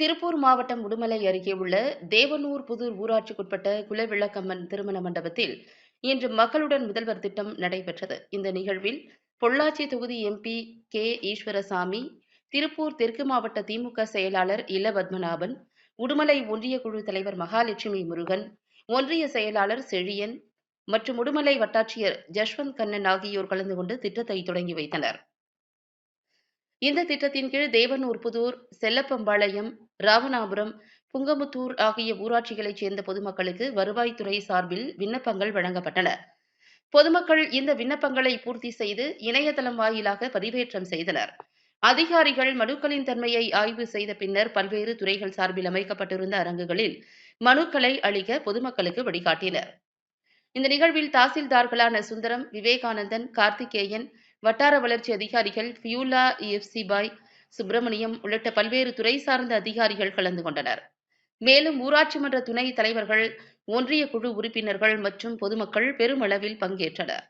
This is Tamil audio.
திருப்பூர் மாவட்டம் உடுமலை அருகே உள்ள தேவனூர் புதூர் ஊராட்சிக்குட்பட்ட குலவிளக்கம்மன் திருமண மண்டபத்தில் இன்று மக்களுடன் முதல்வர் திட்டம் நடைபெற்றது. இந்த நிகழ்வில் பொள்ளாச்சி தொகுதி எம்பி கே ஈஸ்வரசாமி திருப்பூர் தெற்கு மாவட்ட திமுக செயலாளர் இளபத்மநாபன் உடுமலை ஒன்றிய குழு தலைவர் மகாலட்சுமி முருகன் ஒன்றிய செயலாளர் செழியன் மற்றும் உடுமலை வட்டாட்சியர் ஜஷ்வந்த் கண்ணன் ஆகியோர் கலந்து கொண்டு திட்டத்தை தொடங்கி வைத்தனர். இந்த திட்டத்தின் கீழ் தேவனூர் புதூர் செல்லப்பம்பாளையம் ராமநாபுரம் புங்கமுத்தூர் ஆகிய ஊராட்சிகளைச் சேர்ந்த பொதுமக்களுக்கு வருவாய்த்துறை சார்பில் விண்ணப்பங்கள் வழங்கப்பட்டன. பொதுமக்கள் இந்த விண்ணப்பங்களை பூர்த்தி செய்து இணையதளம் வாயிலாக பதிவேற்றம் செய்தனர். அதிகாரிகள் மனுக்களின் தன்மையை ஆய்வு செய்த பின்னர் பல்வேறு துறைகள் சார்பில் அமைக்கப்பட்டிருந்த அரங்குகளில் மனுக்களை அளிக்க பொதுமக்களுக்கு வழிகாட்டினர். இந்த நிகழ்வில் தாசில்தார்களான சுந்தரம் விவேகானந்தன் கார்த்திகேயன் வட்டார வளர்ச்சி அதிகாரிகள் பியூலா எஃப்சிபாய் சுப்பிரமணியம் உள்ளிட்ட பல்வேறு துறை சார்ந்த அதிகாரிகள் கலந்து கொண்டனர். மேலும் ஊராட்சி மன்ற துணைத் தலைவர்கள் ஒன்றிய குழு உறுப்பினர்கள் மற்றும் பொதுமக்கள் பெருமளவில் பங்கேற்றனர்.